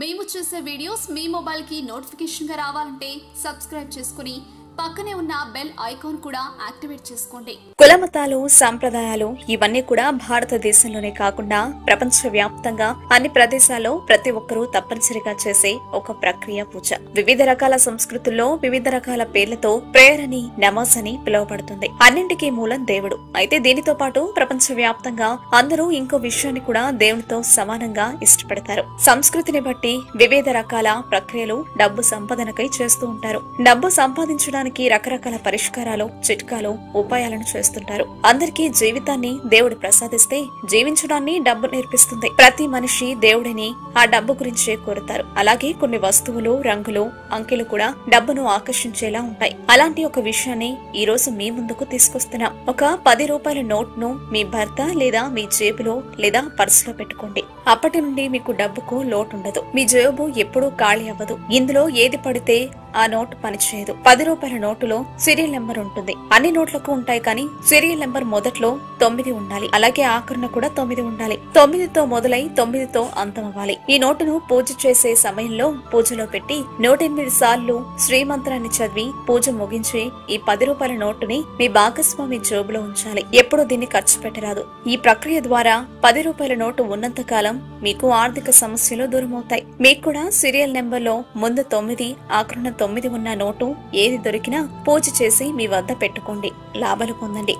మేము చేసే వీడియోస్ మీ మొబైల్కి నోటిఫికేషన్గా రావాలంటే సబ్స్క్రైబ్ చేసుకుని పక్కనే ఉన్న బెల్ ఐకాన్ కూడా యాక్టివేట్ చేసుకోండి. కులమతాలు సాంప్రదాయాలు ఇవన్నీ కూడా భారతదేశంలోనే కాకుండా ప్రపంచ వ్యాప్తంగా అన్ని ప్రదేశాల్లో ప్రతి ఒక్కరూ తప్పనిసరిగా చేసే ఒక ప్రక్రియ పూజ. వివిధ రకాల సంస్కృతుల్లో వివిధ రకాల పేర్లతో ప్రేయర్ అని నమాజ్ అని పిలువబడుతుంది. అన్నింటికీ మూలం దేవుడు. అయితే దీనితో పాటు ప్రపంచ వ్యాప్తంగా అందరూ ఇంకో విషయాన్ని కూడా దేవునితో సమానంగా ఇష్టపడతారు. సంస్కృతిని బట్టి వివిధ రకాల ప్రక్రియలు డబ్బు సంపాదనకై చేస్తూ ఉంటారు. డబ్బు సంపాదించడానికి రకరకాల పరిష్కారాలు చిట్కాలు ఉపాయాలను చేస్తుంటారు. అందరికీ జీవితాన్ని దేవుడు ప్రసాదిస్తే జీవించడాన్ని డబ్బు నేర్పిస్తుంది. ప్రతి మనిషి దేవుడిని ఆ డబ్బు గురించే కోరుతారు. అలాగే కొన్ని వస్తువులు రంగులు అంకెలు కూడా డబ్బును ఆకర్షించేలా ఉంటాయి. అలాంటి ఒక విషయాన్ని ఈ రోజు మీ ముందుకు తీసుకొస్తున్నాం. ఒక పది రూపాయల నోట్ను మీ భర్త లేదా మీ జేబులో లేదా పర్సులో పెట్టుకోండి. అప్పటి నుండి మీకు డబ్బుకు లోటు ఉండదు మీ జేబు ఎప్పుడూ ఖాళీ అవ్వదు. ఇందులో ఏది పడితే ఆ నోటు పనిచేయదు. పది రూపాయల నోటులో సీరియల్ నెంబర్ ఉంటుంది. అన్ని నోట్లకు ఉంటాయి కానీ సీరియల్ నెంబర్ మొదట్లో తొమ్మిది ఉండాలి. అలాగే ఆఖరణ కూడా తొమ్మిది ఉండాలి. తొమ్మిదితో మొదలై తొమ్మిదితో అంతమవ్వాలి. ఈ నోటును పూజ చేసే సమయంలో పూజలో పెట్టి నూటెనిమిది సార్లు శ్రీమంత్రాన్ని చదివి పూజ ముగించి ఈ పది రూపాయల నోటుని మీ భాగస్వామి జేబులో ఉంచాలి. ఎప్పుడూ దీన్ని ఖర్చు పెట్టరాదు. ఈ ప్రక్రియ ద్వారా పది రూపాయల నోటు ఉన్నంత కాలం మీకు ఆర్థిక సమస్యలు దూరమవుతాయి. మీకు కూడా సీరియల్ నెంబర్లో ముందు తొమ్మిది ఆఖరణ తొమ్మిది ఉన్న నోటు ఏది దొరికినా పూజ చేసి మీ వద్ద పెట్టుకోండి. లాభాలు పొందండి.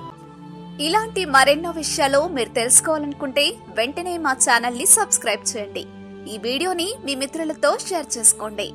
ఇలాంటి మరెన్నో విషయాలు మీరు తెలుసుకోవాలనుకుంటే వెంటనే మా ఛానల్ని సబ్స్క్రైబ్ చేయండి. ఈ వీడియోని మీ మిత్రులతో షేర్ చేసుకోండి.